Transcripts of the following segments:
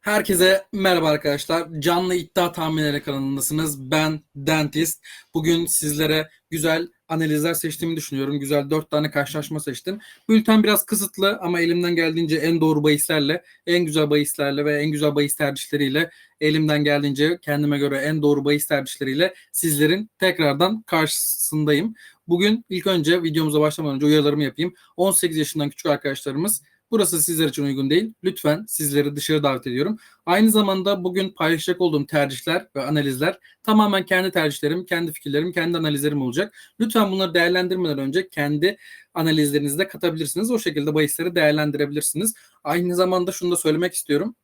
Herkese merhaba arkadaşlar. Canlı iddia tahminleri kanalındasınız. Ben Dentist. Bugün sizlere güzel analizler seçtiğimi düşünüyorum. Güzel 4 tane karşılaşma seçtim. Bülten biraz kısıtlı ama elimden geldiğince en doğru bahislerle, en güzel bahislerle ve en güzel bahis tercihleriyle elimden geldiğince kendime göre en doğru bahis tercihleriyle sizlerin tekrardan karşısındayım. Bugün ilk önce videomuza başlamadan önce uyarılarımı yapayım. 18 yaşından küçük arkadaşlarımız Burası sizler için uygun değil. Lütfen sizleri dışarı davet ediyorum. Aynı zamanda bugün paylaşacak olduğum tercihler ve analizler tamamen kendi tercihlerim, kendi fikirlerim, kendi analizlerim olacak. Lütfen bunları değerlendirmeden önce kendi analizlerinizi de katabilirsiniz. O şekilde bahisleri değerlendirebilirsiniz. Aynı zamanda şunu da söylemek istiyorum.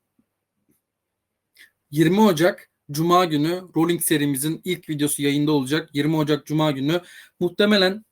20 Ocak Cuma günü Rolling serimizin ilk videosu yayında olacak. 20 Ocak Cuma günü muhtemelen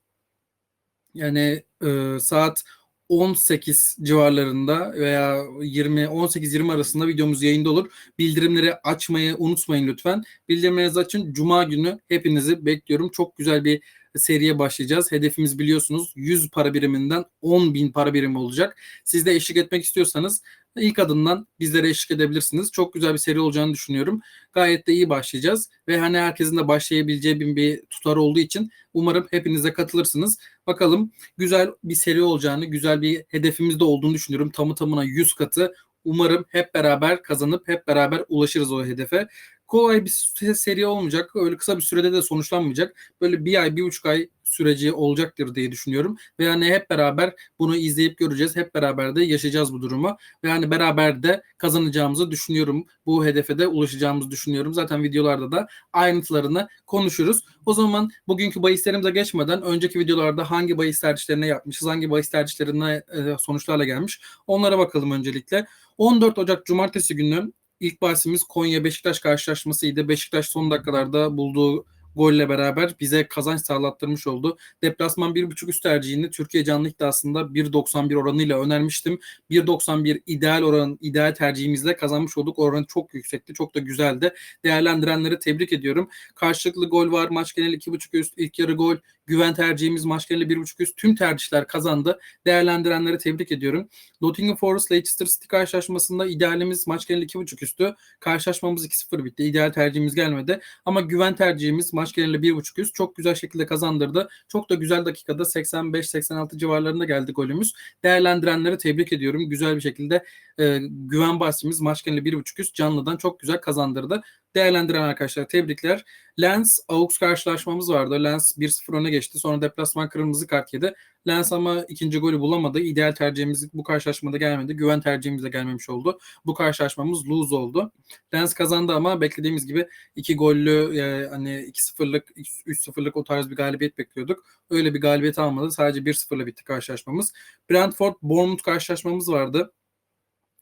yani e, saat 18 civarlarında veya 20 18-20 arasında videomuz yayında olur. Bildirimleri açmayı unutmayın lütfen. Bildirimlerinizi açın. Cuma günü hepinizi bekliyorum. Çok güzel bir seriye başlayacağız. Hedefimiz biliyorsunuz 100 para biriminden 10 bin para birimi olacak. Siz de eşlik etmek istiyorsanız ilk adımdan bizlere eşlik edebilirsiniz. Çok güzel bir seri olacağını düşünüyorum. Gayet de iyi başlayacağız ve hani herkesin de başlayabileceği bir, bir tutar olduğu için umarım hepiniz de katılırsınız. Bakalım güzel bir seri olacağını, güzel bir hedefimiz de olduğunu düşünüyorum. Tamı tamına 100 katı. Umarım hep beraber kazanıp hep beraber ulaşırız o hedefe kolay bir seri olmayacak. Öyle kısa bir sürede de sonuçlanmayacak. Böyle bir ay, bir buçuk ay süreci olacaktır diye düşünüyorum. Ve yani hep beraber bunu izleyip göreceğiz. Hep beraber de yaşayacağız bu durumu. Ve yani beraber de kazanacağımızı düşünüyorum. Bu hedefe de ulaşacağımızı düşünüyorum. Zaten videolarda da ayrıntılarını konuşuruz. O zaman bugünkü bahislerimize geçmeden önceki videolarda hangi bahis tercihlerine yapmışız, hangi bahis tercihlerine e, sonuçlarla gelmiş onlara bakalım öncelikle. 14 Ocak Cumartesi günü İlk bahsimiz Konya Beşiktaş karşılaşmasıydı. Beşiktaş son dakikalarda bulduğu golle beraber bize kazanç sağlattırmış oldu. Deplasman 1.5 üst tercihini Türkiye canlı iddiasında 1.91 oranıyla önermiştim. 1.91 ideal oran, ideal tercihimizle kazanmış olduk. Oranı çok yüksekti. Çok da güzeldi. Değerlendirenleri tebrik ediyorum. Karşılıklı gol var. Maç geneli 2.5 üst. ilk yarı gol. Güven tercihimiz maç geneli 1.5 üst. Tüm tercihler kazandı. Değerlendirenleri tebrik ediyorum. Nottingham Forest Leicester City karşılaşmasında idealimiz maç geneli 2.5 üstü. Karşılaşmamız 2-0 bitti. İdeal tercihimiz gelmedi. Ama güven tercihimiz maç geneli 1.5 üst çok güzel şekilde kazandırdı. Çok da güzel dakikada 85-86 civarlarında geldi golümüz. Değerlendirenleri tebrik ediyorum. Güzel bir şekilde e, güven bahsimiz maç geneli 1.5 üst canlıdan çok güzel kazandırdı değerlendiren arkadaşlar tebrikler. Lens Aux karşılaşmamız vardı. Lens 1-0 öne geçti. Sonra deplasman kırmızı kart yedi. Lens ama ikinci golü bulamadı. İdeal tercihimiz bu karşılaşmada gelmedi. Güven tercihimiz de gelmemiş oldu. Bu karşılaşmamız lose oldu. Lens kazandı ama beklediğimiz gibi iki gollü e, hani 2-0'lık 3-0'lık o tarz bir galibiyet bekliyorduk. Öyle bir galibiyet almadı. Sadece 1-0'la bitti karşılaşmamız. Brentford Bournemouth karşılaşmamız vardı.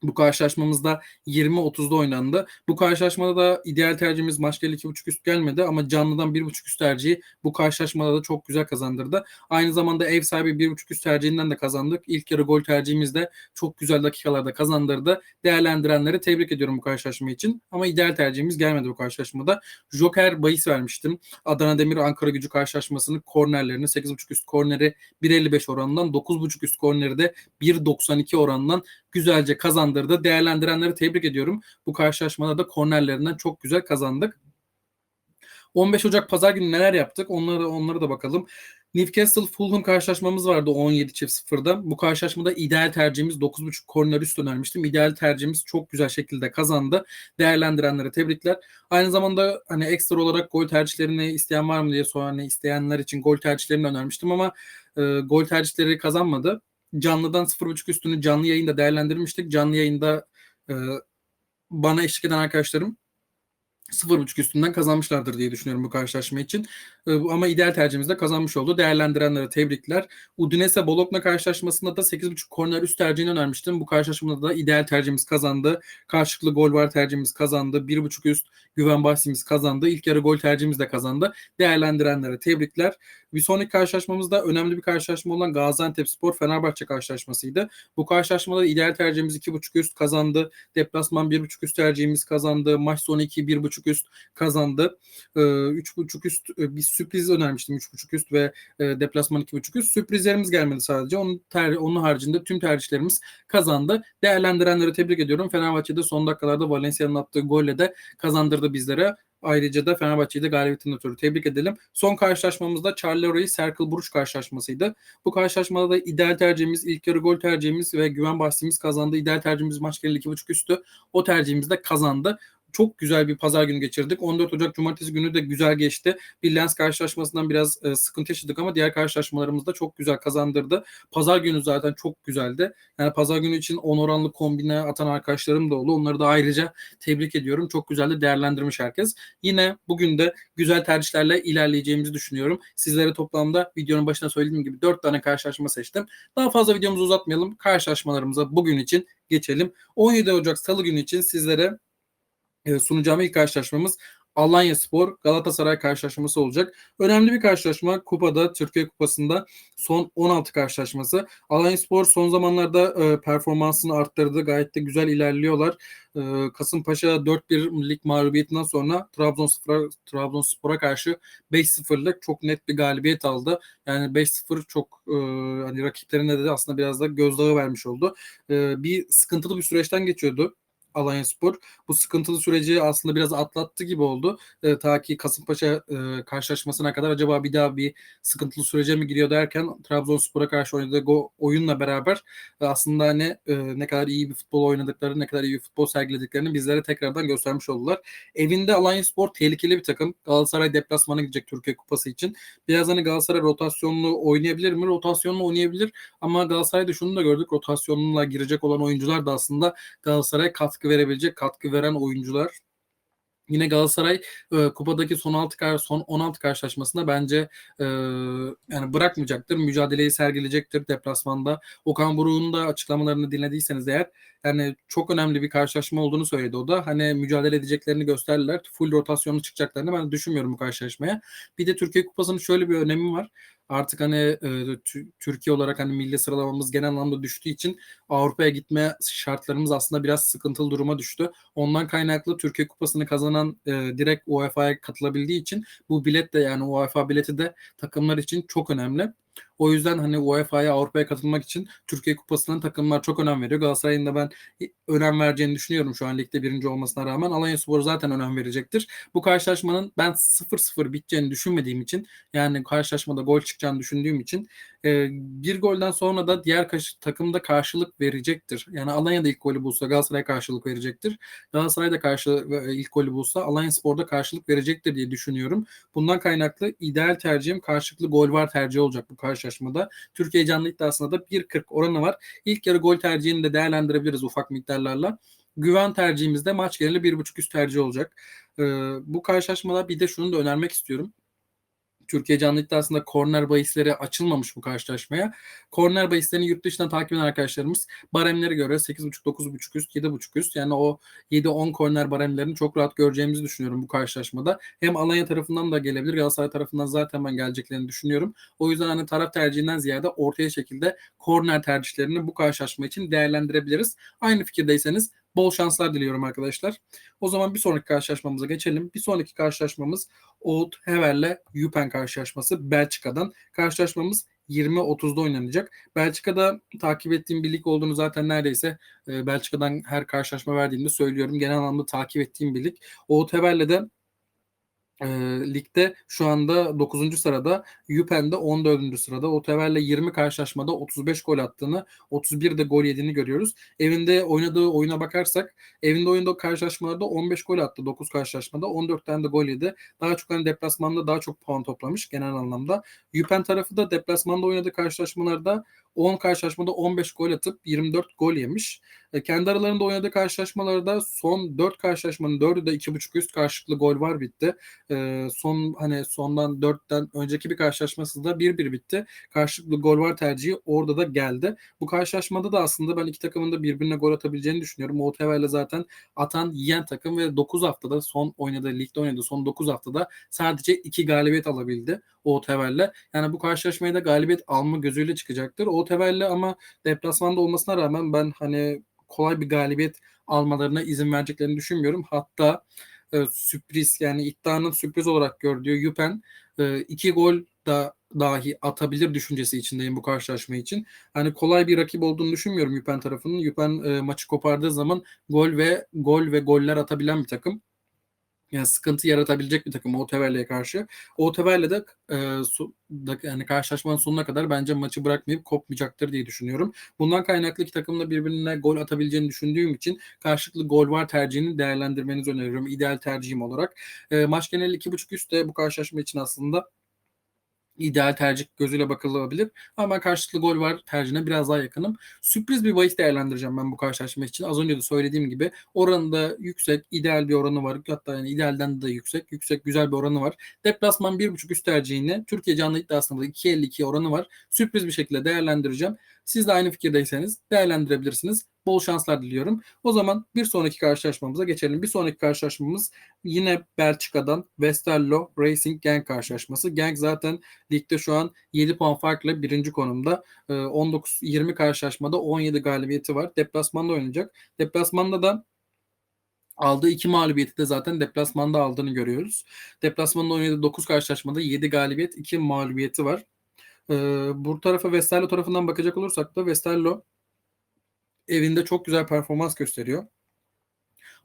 Bu karşılaşmamızda 20-30'da oynandı. Bu karşılaşmada da ideal tercihimiz maç gel 2.5 üst gelmedi ama canlıdan 1.5 üst tercihi bu karşılaşmada da çok güzel kazandırdı. Aynı zamanda ev sahibi 1.5 üst tercihinden de kazandık. İlk yarı gol tercihimiz de çok güzel dakikalarda kazandırdı. Değerlendirenleri tebrik ediyorum bu karşılaşma için. Ama ideal tercihimiz gelmedi bu karşılaşmada. Joker bahis vermiştim. Adana Demir Ankara gücü karşılaşmasını kornerlerini 8.5 üst korneri 1.55 oranından 9.5 üst korneri de 1.92 oranından güzelce kazandırdı. Değerlendirenleri tebrik ediyorum. Bu karşılaşmada da kornerlerinden çok güzel kazandık. 15 Ocak Pazar günü neler yaptık? Onları onları da bakalım. Newcastle Fulham karşılaşmamız vardı 17 çift 0'da. Bu karşılaşmada ideal tercihimiz 9.5 korner üst önermiştim. İdeal tercihimiz çok güzel şekilde kazandı. Değerlendirenlere tebrikler. Aynı zamanda hani ekstra olarak gol tercihlerini isteyen var mı diye sonra hani isteyenler için gol tercihlerini önermiştim ama e, gol tercihleri kazanmadı canlıdan 0.5 üstünü canlı yayında değerlendirmiştik. Canlı yayında e, bana eşlik eden arkadaşlarım 0.5 üstünden kazanmışlardır diye düşünüyorum bu karşılaşma için. Ee, ama ideal tercihimizde kazanmış oldu. Değerlendirenlere tebrikler. Udinese Bologna karşılaşmasında da 8.5 korner üst tercihini önermiştim. Bu karşılaşmada da ideal tercihimiz kazandı. Karşılıklı gol var tercihimiz kazandı. 1.5 üst güven bahsimiz kazandı. İlk yarı gol tercihimiz de kazandı. Değerlendirenlere tebrikler. Bir sonraki karşılaşmamızda önemli bir karşılaşma olan Gaziantep Spor Fenerbahçe karşılaşmasıydı. Bu karşılaşmada ideal tercihimiz 2.5 üst kazandı. Deplasman 1.5 üst tercihimiz kazandı. Maç sonu 2 1.5 2.5 üst kazandı. E, 3.5 üst e, bir sürpriz önermiştim 3.5 üst ve e, deplasman 2.5 üst. Sürprizlerimiz gelmedi sadece. Onun, ter, onun haricinde tüm tercihlerimiz kazandı. Değerlendirenleri tebrik ediyorum. Fenerbahçe'de son dakikalarda Valencia'nın attığı golle de kazandırdı bizlere. Ayrıca da Fenerbahçe'yi de galibiyetin ötürü tebrik edelim. Son karşılaşmamızda Charleroi Circle Buruş karşılaşmasıydı. Bu karşılaşmada da ideal tercihimiz, ilk yarı gol tercihimiz ve güven bahsimiz kazandı. İdeal tercihimiz maç geneli 2.5 üstü. O tercihimiz de kazandı çok güzel bir pazar günü geçirdik. 14 Ocak Cumartesi günü de güzel geçti. Bir Lens karşılaşmasından biraz e, sıkıntı yaşadık ama diğer karşılaşmalarımız da çok güzel kazandırdı. Pazar günü zaten çok güzeldi. Yani pazar günü için 10 oranlı kombine atan arkadaşlarım da oldu. Onları da ayrıca tebrik ediyorum. Çok güzel de değerlendirmiş herkes. Yine bugün de güzel tercihlerle ilerleyeceğimizi düşünüyorum. Sizlere toplamda videonun başına söylediğim gibi 4 tane karşılaşma seçtim. Daha fazla videomuzu uzatmayalım. Karşılaşmalarımıza bugün için geçelim. 17 Ocak Salı günü için sizlere sunacağım ilk karşılaşmamız Alanya Spor Galatasaray karşılaşması olacak. Önemli bir karşılaşma Kupada Türkiye Kupası'nda son 16 karşılaşması. Alanya Spor son zamanlarda e, performansını arttırdı. Gayet de güzel ilerliyorlar. E, Kasımpaşa 4-1 lig mağlubiyetinden sonra Trabzonspor'a Trabzonspor'a karşı 5-0'lık çok net bir galibiyet aldı. Yani 5-0 çok e, hani rakiplerine de aslında biraz da gözdağı vermiş oldu. E, bir sıkıntılı bir süreçten geçiyordu Alanya Spor bu sıkıntılı süreci aslında biraz atlattı gibi oldu. E, ta ki Kasımpaşa e, karşılaşmasına kadar acaba bir daha bir sıkıntılı sürece mi giriyor derken Trabzonspor'a karşı oynadığı go- oyunla beraber e, aslında hani e, ne kadar iyi bir futbol oynadıkları, ne kadar iyi bir futbol sergilediklerini bizlere tekrardan göstermiş oldular. Evinde Alanya Spor tehlikeli bir takım. Galatasaray deplasmana gidecek Türkiye Kupası için. Biraz hani Galatasaray rotasyonlu oynayabilir mi? Rotasyonlu oynayabilir ama Galatasaray'da şunu da gördük. Rotasyonla girecek olan oyuncular da aslında Galatasaray katkı verebilecek, katkı veren oyuncular. Yine Galatasaray e, kupadaki son 6 son 16 karşılaşmasında bence e, yani bırakmayacaktır. Mücadeleyi sergileyecektir deplasmanda. Okan Buruk'un da açıklamalarını dinlediyseniz eğer yani çok önemli bir karşılaşma olduğunu söyledi o da. Hani mücadele edeceklerini gösterdiler. Full rotasyonu çıkacaklarını ben düşünmüyorum bu karşılaşmaya. Bir de Türkiye Kupası'nın şöyle bir önemi var artık hani e, Türkiye olarak hani milli sıralamamız genel anlamda düştüğü için Avrupa'ya gitme şartlarımız aslında biraz sıkıntılı duruma düştü. Ondan kaynaklı Türkiye Kupası'nı kazanan e, direkt UEFA'ya katılabildiği için bu bilet de yani UEFA bileti de takımlar için çok önemli. O yüzden hani UEFA'ya Avrupa'ya katılmak için Türkiye Kupası'nın takımlar çok önem veriyor. Galatasaray'ın da ben önem vereceğini düşünüyorum şu an ligde birinci olmasına rağmen. Alanya Spor zaten önem verecektir. Bu karşılaşmanın ben 0-0 biteceğini düşünmediğim için yani karşılaşmada gol çıkacağını düşündüğüm için e, bir golden sonra da diğer takım da karşılık verecektir. Yani Alanya da ilk golü bulsa Galatasaray karşılık verecektir. Galatasaray da karşı ilk golü bulsa Alanya Spor'da karşılık verecektir diye düşünüyorum. Bundan kaynaklı ideal tercihim karşılıklı gol var tercih olacak bu karşılaşmada. Türkiye canlı iddiasında da 1.40 oranı var. İlk yarı gol tercihini de değerlendirebiliriz ufak miktarlarla. Güven tercihimizde maç geneli 1.5 üst tercih olacak. Ee, bu karşılaşmada bir de şunu da önermek istiyorum. Türkiye canlı iddiasında korner bahisleri açılmamış bu karşılaşmaya. Korner bahislerini yurt dışından takip eden arkadaşlarımız baremlere göre 8.5 9.5 üst 7.5 üst yani o 7-10 korner baremlerini çok rahat göreceğimizi düşünüyorum bu karşılaşmada. Hem Alanya tarafından da gelebilir Galatasaray tarafından zaten ben geleceklerini düşünüyorum. O yüzden hani taraf tercihinden ziyade ortaya şekilde korner tercihlerini bu karşılaşma için değerlendirebiliriz. Aynı fikirdeyseniz Bol şanslar diliyorum arkadaşlar. O zaman bir sonraki karşılaşmamıza geçelim. Bir sonraki karşılaşmamız Old Hever'le Yupen karşılaşması Belçika'dan. Karşılaşmamız 20-30'da oynanacak. Belçika'da takip ettiğim bir lig olduğunu zaten neredeyse e, Belçika'dan her karşılaşma verdiğimde söylüyorum. Genel anlamda takip ettiğim bir lig. Old Hever'le de e, ligde şu anda 9. sırada, Yupen'de 14. sırada. Otever'le 20 karşılaşmada 35 gol attığını, 31 de gol yediğini görüyoruz. Evinde oynadığı oyuna bakarsak, evinde oyunda karşılaşmalarda 15 gol attı 9 karşılaşmada, 14 tane de gol yedi. Daha çok hani deplasmanda daha çok puan toplamış genel anlamda. Yupen tarafı da deplasmanda oynadığı karşılaşmalarda 10 karşılaşmada 15 gol atıp 24 gol yemiş. E, kendi aralarında oynadığı karşılaşmalarda son 4 karşılaşmanın 4'ü de 2.5 üst karşılıklı gol var bitti. E, son hani sondan 4'ten önceki bir karşılaşması da 1-1 bitti. Karşılıklı gol var tercihi orada da geldi. Bu karşılaşmada da aslında ben iki takımın da birbirine gol atabileceğini düşünüyorum. Otever'le zaten atan yiyen takım ve 9 haftada son oynadığı ligde oynadığı son 9 haftada sadece 2 galibiyet alabildi Otever'le. Yani bu karşılaşmaya da galibiyet alma gözüyle çıkacaktır. Otever'le ama deplasmanda olmasına rağmen ben hani kolay bir galibiyet almalarına izin vereceklerini düşünmüyorum. Hatta e, sürpriz yani iddianın sürpriz olarak gördüğü Yüpen e, iki gol da dahi atabilir düşüncesi içindeyim bu karşılaşma için. Hani kolay bir rakip olduğunu düşünmüyorum Yüpen tarafının. Yüpen e, maçı kopardığı zaman gol ve gol ve goller atabilen bir takım yani sıkıntı yaratabilecek bir takım Oteverle'ye karşı. Oteverle de e, su, da, yani karşılaşmanın sonuna kadar bence maçı bırakmayıp kopmayacaktır diye düşünüyorum. Bundan kaynaklı iki takım da birbirine gol atabileceğini düşündüğüm için karşılıklı gol var tercihini değerlendirmenizi öneriyorum. İdeal tercihim olarak. E, maç geneli 2.5 üstte bu karşılaşma için aslında ideal tercih gözüyle bakılabilir. Ama ben karşılıklı gol var tercihine biraz daha yakınım. Sürpriz bir bahis değerlendireceğim ben bu karşılaşma için. Az önce de söylediğim gibi oranı da yüksek, ideal bir oranı var. Hatta yani idealden de yüksek, yüksek güzel bir oranı var. Deplasman 1.5 üst tercihine Türkiye canlı iddiasında 2.52 oranı var. Sürpriz bir şekilde değerlendireceğim. Siz de aynı fikirdeyseniz değerlendirebilirsiniz. Bol şanslar diliyorum. O zaman bir sonraki karşılaşmamıza geçelim. Bir sonraki karşılaşmamız yine Belçika'dan Westerlo Racing Genk karşılaşması. Genk zaten ligde şu an 7 puan farklı birinci konumda. 19-20 ee, karşılaşmada 17 galibiyeti var. Deplasmanda oynayacak. Deplasmanda da aldığı iki mağlubiyeti de zaten deplasmanda aldığını görüyoruz. Deplasmanda oynadığı 9 karşılaşmada 7 galibiyet, 2 mağlubiyeti var. Ee, bu tarafa Westerlo tarafından bakacak olursak da Westerlo evinde çok güzel performans gösteriyor.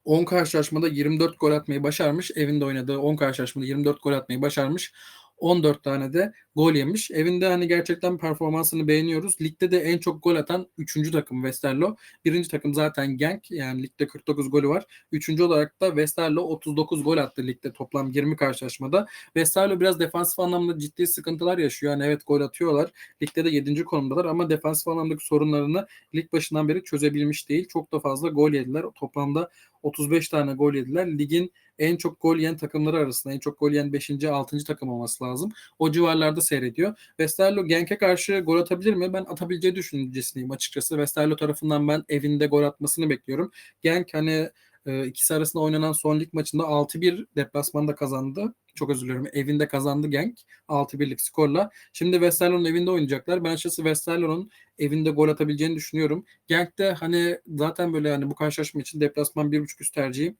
10 karşılaşmada 24 gol atmayı başarmış. Evinde oynadığı 10 karşılaşmada 24 gol atmayı başarmış. 14 tane de gol yemiş. Evinde hani gerçekten performansını beğeniyoruz. Ligde de en çok gol atan 3. takım Westerlo. Birinci takım zaten Genk. Yani ligde 49 golü var. Üçüncü olarak da Westerlo 39 gol attı ligde toplam 20 karşılaşmada. Westerlo biraz defansif anlamda ciddi sıkıntılar yaşıyor. Yani evet gol atıyorlar. Ligde de 7. konumdalar ama defansif anlamdaki sorunlarını lig başından beri çözebilmiş değil. Çok da fazla gol yediler. Toplamda 35 tane gol yediler. Ligin en çok gol yiyen takımları arasında en çok gol yiyen 5. 6. takım olması lazım. O civarlarda seyrediyor. Westerlo Genk'e karşı gol atabilir mi? Ben atabileceği düşüncesindeyim açıkçası. Westerlo tarafından ben evinde gol atmasını bekliyorum. Genk hani e, ikisi arasında oynanan son lig maçında 6-1 deplasmanda kazandı. Çok özür dilerim. Evinde kazandı Genk. 6-1'lik skorla. Şimdi Westerlo'nun evinde oynayacaklar. Ben açıkçası Westerlo'nun evinde gol atabileceğini düşünüyorum. Genk de hani zaten böyle yani bu karşılaşma için deplasman 1.5 üst tercihim.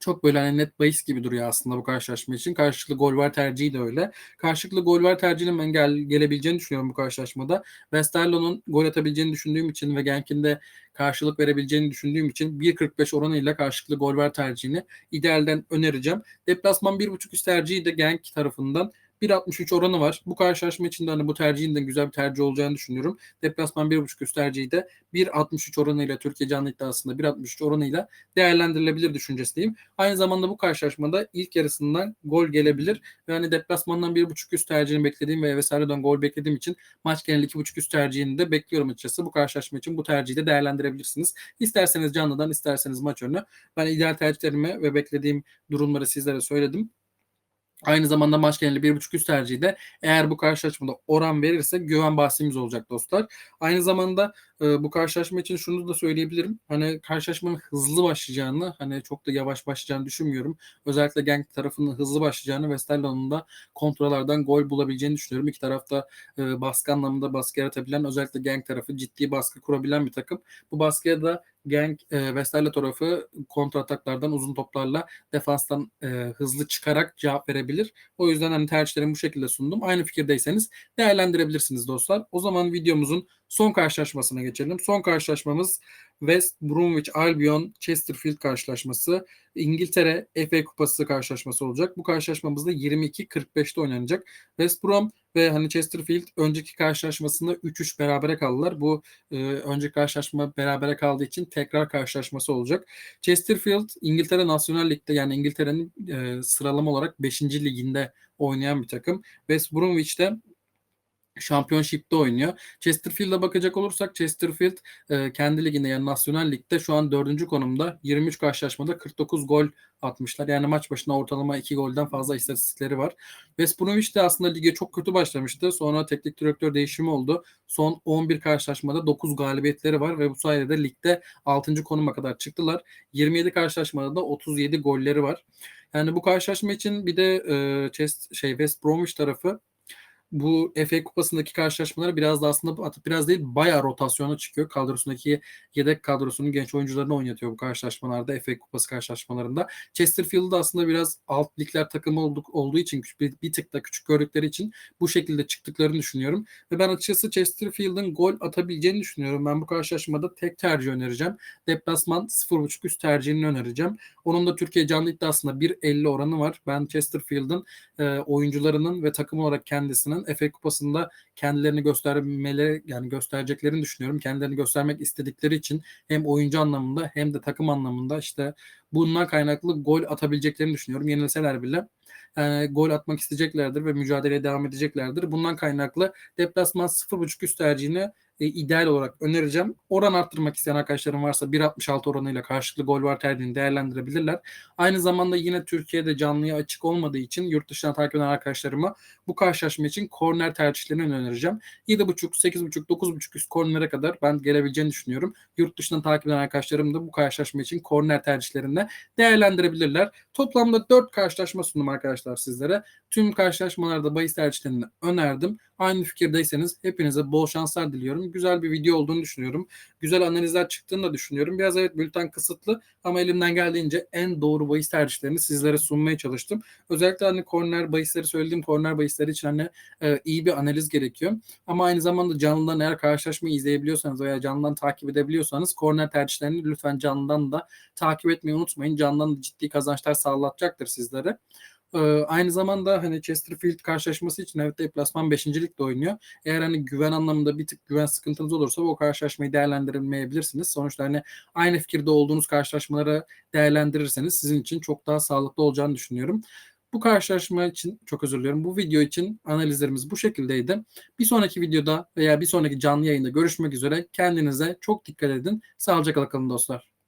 Çok böyle hani net bahis gibi duruyor aslında bu karşılaşma için. Karşılıklı gol var tercihi de öyle. Karşılıklı gol var tercihinin ben gel, gelebileceğini düşünüyorum bu karşılaşmada. Westerlo'nun gol atabileceğini düşündüğüm için ve Genk'in de karşılık verebileceğini düşündüğüm için 1.45 oranıyla karşılıklı gol var tercihini idealden önereceğim. Deplasman 1.5 üst tercihi de Genk tarafından 1.63 oranı var. Bu karşılaşma için de hani bu tercihin de güzel bir tercih olacağını düşünüyorum. Deplasman 1.5 üst tercihi de 1.63 oranıyla Türkiye canlı iddiasında 1.63 oranıyla değerlendirilebilir düşüncesindeyim. Aynı zamanda bu karşılaşmada ilk yarısından gol gelebilir. Ve hani deplasmandan 1.5 üst tercihini beklediğim ve vesaireden gol beklediğim için maç genel 2.5 üst tercihini de bekliyorum açıkçası. Bu karşılaşma için bu tercihi de değerlendirebilirsiniz. İsterseniz canlıdan isterseniz maç önü. Ben ideal tercihlerimi ve beklediğim durumları sizlere söyledim. Aynı zamanda maç geneli 1.5 üst tercihi de eğer bu karşılaşmada oran verirse güven bahsimiz olacak dostlar. Aynı zamanda e, bu karşılaşma için şunu da söyleyebilirim. Hani karşılaşmanın hızlı başlayacağını, hani çok da yavaş başlayacağını düşünmüyorum. Özellikle Genk tarafının hızlı başlayacağını ve Stellan'ın da kontrollerden gol bulabileceğini düşünüyorum. İki tarafta e, baskı anlamında baskı yaratabilen, özellikle Genk tarafı ciddi baskı kurabilen bir takım. Bu baskıya da Genk e, Westerle tarafı kontra ataklardan uzun toplarla defanstan e, hızlı çıkarak cevap verebilir. O yüzden hani tercihlerimi bu şekilde sundum. Aynı fikirdeyseniz değerlendirebilirsiniz dostlar. O zaman videomuzun son karşılaşmasına geçelim. Son karşılaşmamız West Bromwich Albion Chesterfield karşılaşması. İngiltere FA Kupası karşılaşması olacak. Bu karşılaşmamızda 22-45'te oynanacak. West Brom ve hani Chesterfield önceki karşılaşmasında 3-3 berabere kaldılar. Bu e, önceki karşılaşma berabere kaldığı için tekrar karşılaşması olacak. Chesterfield İngiltere Nasyonel Lig'de yani İngiltere'nin e, sıralama olarak 5. liginde oynayan bir takım. West Bromwich'te Championship'te oynuyor. Chesterfield'a bakacak olursak Chesterfield e, kendi liginde yani Nasyonel Lig'de şu an 4. konumda. 23 karşılaşmada 49 gol atmışlar. Yani maç başına ortalama 2 golden fazla istatistikleri var. West Bromwich de aslında lige çok kötü başlamıştı. Sonra teknik direktör değişimi oldu. Son 11 karşılaşmada 9 galibiyetleri var ve bu sayede de ligde 6. konuma kadar çıktılar. 27 karşılaşmada da 37 golleri var. Yani bu karşılaşma için bir de e, Chest, şey West Bromwich tarafı bu FA Kupası'ndaki karşılaşmaları biraz da aslında biraz değil bayağı rotasyona çıkıyor. Kadrosundaki yedek kadrosunun genç oyuncularını oynatıyor bu karşılaşmalarda FA Kupası karşılaşmalarında. Chesterfield'da aslında biraz alt ligler takımı olduk, olduğu için bir, bir tık da küçük gördükleri için bu şekilde çıktıklarını düşünüyorum. Ve ben açıkçası Chesterfield'ın gol atabileceğini düşünüyorum. Ben bu karşılaşmada tek tercih önereceğim. Deplasman 0.5 üst tercihini önereceğim. Onun da Türkiye canlı iddiasında 1.50 oranı var. Ben Chesterfield'ın e, oyuncularının ve takım olarak kendisinin FA Kupası'nda kendilerini göstermeleri yani göstereceklerini düşünüyorum. Kendilerini göstermek istedikleri için hem oyuncu anlamında hem de takım anlamında işte bundan kaynaklı gol atabileceklerini düşünüyorum. Yenilseler bile yani gol atmak isteyeceklerdir ve mücadeleye devam edeceklerdir. Bundan kaynaklı deplasman 0.5 üst tercihini e, ideal olarak önereceğim. Oran arttırmak isteyen arkadaşlarım varsa 1.66 oranıyla karşılıklı gol var tercihini değerlendirebilirler. Aynı zamanda yine Türkiye'de canlıya açık olmadığı için yurt dışından takip eden arkadaşlarıma bu karşılaşma için korner tercihlerini önereceğim. 7.5, 8.5, 9.5 üst kornere kadar ben gelebileceğini düşünüyorum. Yurt dışından takip eden arkadaşlarım da bu karşılaşma için korner tercihlerinde değerlendirebilirler. Toplamda 4 karşılaşma sundum arkadaşlar sizlere. Tüm karşılaşmalarda bahis tercihlerini önerdim. Aynı fikirdeyseniz hepinize bol şanslar diliyorum. Güzel bir video olduğunu düşünüyorum. Güzel analizler çıktığını da düşünüyorum. Biraz evet bülten kısıtlı ama elimden geldiğince en doğru bahis tercihlerini sizlere sunmaya çalıştım. Özellikle hani korner bahisleri söylediğim korner bahisleri için hani e, iyi bir analiz gerekiyor. Ama aynı zamanda canlıdan eğer karşılaşmayı izleyebiliyorsanız veya canlıdan takip edebiliyorsanız korner tercihlerini lütfen canlıdan da takip etmeyi unutmayın. Canlıdan da ciddi kazançlar sağlatacaktır sizlere. Ee, aynı zamanda hani Chesterfield karşılaşması için evet deplasman 5. ligde oynuyor. Eğer hani güven anlamında bir tık güven sıkıntınız olursa o karşılaşmayı değerlendirmeyebilirsiniz. Sonuçta hani aynı fikirde olduğunuz karşılaşmaları değerlendirirseniz sizin için çok daha sağlıklı olacağını düşünüyorum. Bu karşılaşma için çok özür diliyorum. Bu video için analizlerimiz bu şekildeydi. Bir sonraki videoda veya bir sonraki canlı yayında görüşmek üzere. Kendinize çok dikkat edin. Sağlıcakla kalın dostlar.